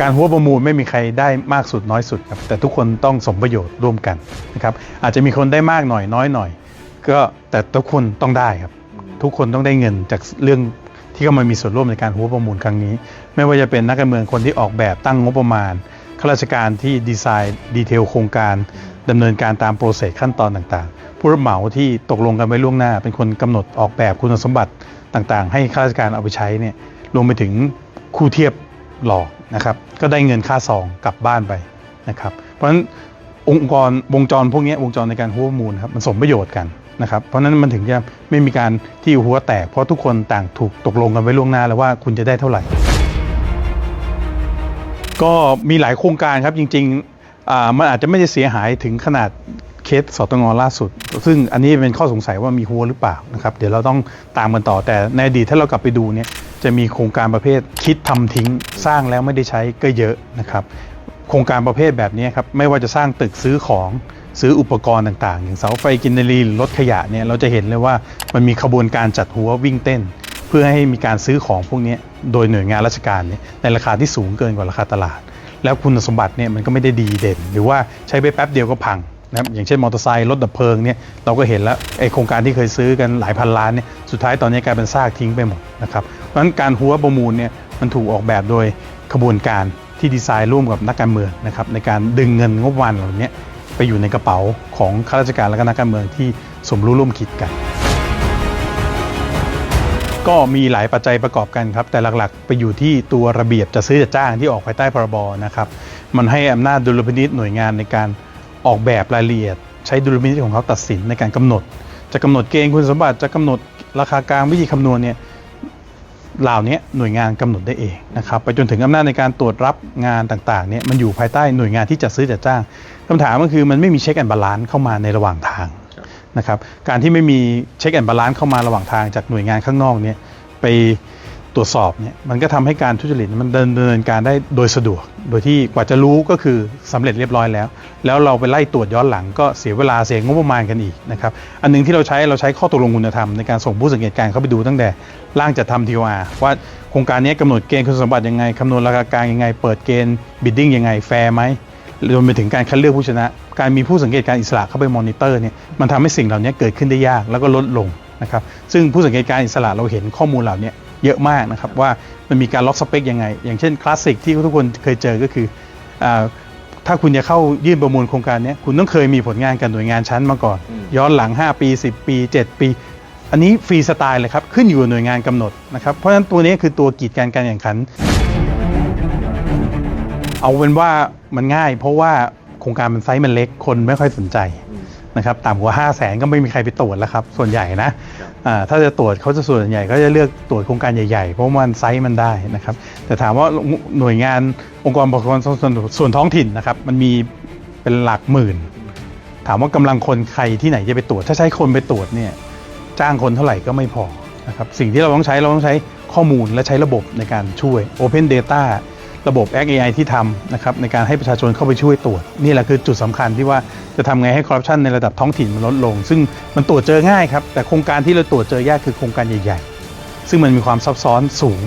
การหัวประมูลไม่มีใครได้มากสุดน้อยสุดครับแต่ทุกคนต้องสมประโยชน์ร่วมกันนะครับอาจจะมีคนได้มากหน่อยน้อยหน่อย ก็แต่ทุกคนต้องได้ครับ ทุกคนต้องได้เงินจากเรื่องที่เข้ามามีส่วนร่วมในการหัวประมูลครั้งนี้ ไม่ว่าจะเป็นนักการเมืองคนที่ออกแบบตั้งงบประมาณข้าราชการที่ดีไซน์ดีเทลโครงการดำเนินการตามโปรเซสขั้นตอนต่างๆ ผู้รับเหมาที่ตกลงกันไว้ล่วงหน้า เป็นคนกำหนดออกแบบคุณสมบัติต่างๆ ให้ข้าราชการเอาไปใช้เนี่ยรวมไปถึงคู่เทียบ หลอกนะครับก็ได้เงินค่าซองกลับบ้านไปนะครับ เพราะฉะนั้นองค์กรวงจรพวกนี้วงจรในการหัวมูลครับมันสมประโยชน์กันนะครับเพราะนั้นมันถึงจะไม่มีการที่หัวแตก เพราะทุกคนต่างถูกตกลงกันไว้ล่วงหน้าแล้วว่าคุณจะได้เท่าไหร่ ก็มีหลายโครงการครับจริง ๆ มันอาจจะไม่ได้เสียหายถึงขนาดเคสสตงล่าสุด ซึ่งอันนี้เป็นข้อสงสัยว่ามีหัวหรือเปล่านะครับ เดี๋ยวเราต้องตามกันต่อแต่ในอดีตถ้าเรากลับไปดูเนี่ยจะมีโครงการประเภทคิดทำทิ้งสร้างแล้วไม่ได้ใช้ก็เยอะนะครับ โครงการประเภทแบบนี้ครับไม่ว่าจะสร้างตึกซื้อของซื้ออุปกรณ์ต่างๆ อย่างเสาไฟกินนารีรถขยะเนี่ยเราจะเห็นเลยว่ามันมีขบวนการจัดหัววิ่งเต้น เพื่อให้มีการซื้อของพวกนี้โดยหน่วยงานราชการในราคาที่สูงเกินกว่าราคาตลาด แล้วคุณสมบัติเนี่ยมันก็ไม่ได้ดีเด่น หรือว่าใช้ไปแป๊บเดียวก็พังนะครับอย่างเช่นมอเตอร์ไซค์รถดับเพลิงเนี่ยเราก็เห็นแล้วไอโครงการที่เคยซื้อกันหลายพันล้านเนี่ยสุดท้ายตอนนี้กลายเป็นซากทิ้งไปหมดนะครับเพราะฉะนั้นการหัวประมูลเนี่ยมันถูกออกแบบโดยขบวนการที่ดีไซน์ร่วมกับนักการเมืองนะครับในการดึงเงินงบประมาณเหล่านี้ไปอยู่ในกระเป๋าของข้าราชการและก็นักการเมืองที่สมรู้ร่วมคิดกัน ก็มีหลายปัจจัยประกอบกันครับ แต่หลักๆ ไปอยู่ที่ตัวระเบียบจะซื้อจะจ้างที่ออกภายใต้พรบนะครับมันให้อำนาจดุลพินิษหน่วยงานในการออกแบบรายละเอียด ใช้ดุลพินิษของเขาตัดสินในการกำหนด จะกำหนดเกณฑ์คุณสมบัติจะกำหนดราคากลางวิธีคำนวณเนี่ยเหล่านี้หน่วยงานกำหนดได้เองนะครับไปจนถึงอำนาจในการตรวจรับงานต่างๆเนี่ยมันอยู่ภายใต้หน่วยงานที่จัดซื้อจัดจ้างคำถามก็คือมันไม่มีเช็คแอนบาลานซ์เข้ามาในระหว่างทาง นะครับการที่ไม่มีเช็คแอนบาลานซ์เข้ามาระหว่างทางจากหน่วยงานข้างนอกเนี่ยไปตรวจสอบเนี่ยมันก็ทำให้การทุจริตมันดำเนินการได้โดยสะดวก โดยที่กว่าจะรู้ก็คือสำเร็จเรียบร้อยแล้ว แล้วเราไปไล่ตรวจย้อนหลังก็เสียเวลาเสียงบประมาณกันอีกนะครับอันหนึงที่เราใช้เราใช้ข้อตกลงคุณธรรมในการส่งผู้สังเกตการณ์เข้าไปดูตั้งแต่ร่างจัดทำทีวาว่าโครงการนี้กำหนดเกณฑ์คุณสมบัติยังไงคำนวณราคากลางยังไง เปิดเกณฑ์บิดดิ้งยังไงแฟร์ไหม รวมไปถึงการคัดเลือกผู้ชนะ การมีผู้สังเกตการอิสระเข้าไปมอนิเตอร์เนี่ยมันทำให้สิ่งเหล่านี้เกิดขึ้นได้ยากแล้วก็ลดลงนะครับซึ่งผู้สังเกตการอิสระเราเห็นข้อมูลเหล่านี้เยอะมากนะครับว่ามันมีการล็อกสเปคยังไง อย่างเช่นคลาสสิกที่ทุกคนเคยเจอก็คืออาถ้าคุณจะเข้ายื่นประมูลโครงการเนี้ยคุณต้องเคยมีผลงานกับหน่วยงานชั้นมาก่อน ย้อนหลัง 5 ปี 10 ปี 7 ปี อันนี้ฟรีสไตล์เลยครับขึ้นอยู่กับหน่วยงานกำหนดนะครับเพราะฉะนั้นตัวนี้คือตัวกีดการการแข่งขัน เอาเป็นว่ามันง่าย เพราะว่าโครงการมันไซส์มันเล็กคนไม่ค่อยสนใจนะครับต่ำกว่า 5 0 0แสนก็ไม่มีใครไปตรวจแล้วครับ ส่วนใหญ่นะอ่าถ้าจะตรวจเขาจะส่วนใหญ่ก็จะเลือกตรวจโครงการใหญ่ๆ เพราะว่ามันไซส์มันได้นะครับ แต่ถามว่าหน่วยงานองค์กรปกครองส่วนส่วนท้องถิ่นนะครับ มันมีเป็นหลักหมื่น ถามว่ากำลังคนใครที่ไหนจะไปตรวจ ถ้าใช้คนไปตรวจเนี่ยจ้างคนเท่าไหร่ก็ไม่พอนะครับสิ่งที่เราต้องใช้เราต้องใช้ข้อมูลและใช้ระบบในการช่วย Open Data ระบบ a c AI ที่ทำนะครับในการให้ประชาชนเข้าไปช่วยตรวจ นี่แหละคือจุดสำคัญที่ว่าจะทำไงให้คอร์รัปชันในระดับท้องถิ่นมันลดลง ซึ่งมันตรวจเจอง่ายครับ แต่โครงการที่เราตรวจเจอยากคือโครงการใหญ่ ๆ ซึ่งมันมีความซับซ้อนสูง